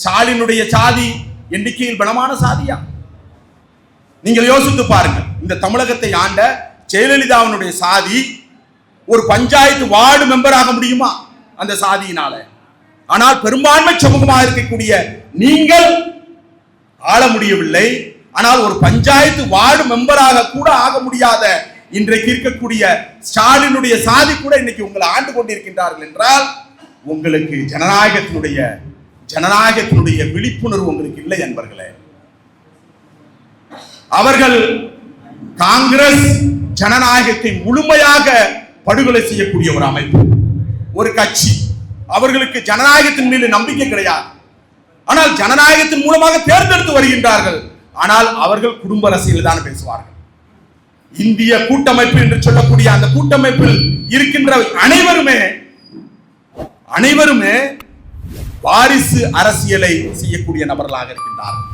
ஸ்டாலினுடைய சாதி எண்ணிக்கையில் பலமான சாதியா? நீங்கள் யோசித்து பாருங்கள். இந்த தமிழகத்தை ஆண்ட ஜெயலலிதாவினுடைய சாதி ஒரு பஞ்சாயத்து வார்டு மெம்பர் ஆக முடியுமா அந்த சாதியினால? ஆனால் பெரும்பான்மை சமூகமாக இருக்கக்கூடிய நீங்கள் ஆள முடியவில்லை. ஆனால் ஒரு பஞ்சாயத்து வார்டு மெம்பராக கூட ஆக முடியாத இன்றைக்கு இருக்கக்கூடிய ஸ்டாலினுடைய சாதி கூட இன்னைக்கு உங்களை ஆண்டு கொண்டிருக்கின்றார்கள் என்றால் உங்களுக்கு ஜனநாயகத்தினுடைய ஜனநாயகத்தினுடைய விழிப்புணர்வு உங்களுக்கு இல்லை என்பர்களே அவர்கள் காங்கிரஸ் ஜனநாயகத்தை முழுமையாக படுகொலை செய்யக்கூடிய ஒரு அமைப்பு ஒரு கட்சி. அவர்களுக்கு ஜனநாயகத்தின் மீது நம்பிக்கை கிடையாது. ஆனால் ஜனநாயகத்தின் மூலமாக தேர்ந்தெடுத்து வருகின்றார்கள். ஆனால் அவர்கள் குடும்ப அரசியல் தான் பேசுவார்கள். இந்திய கூட்டமைப்பு என்று சொல்லக்கூடிய அந்த கூட்டமைப்பில் இருக்கின்ற அனைவருமே அனைவருமே வாரிசு அரசியலை செய்யக்கூடிய நபர்களாக இருக்கின்றார்கள்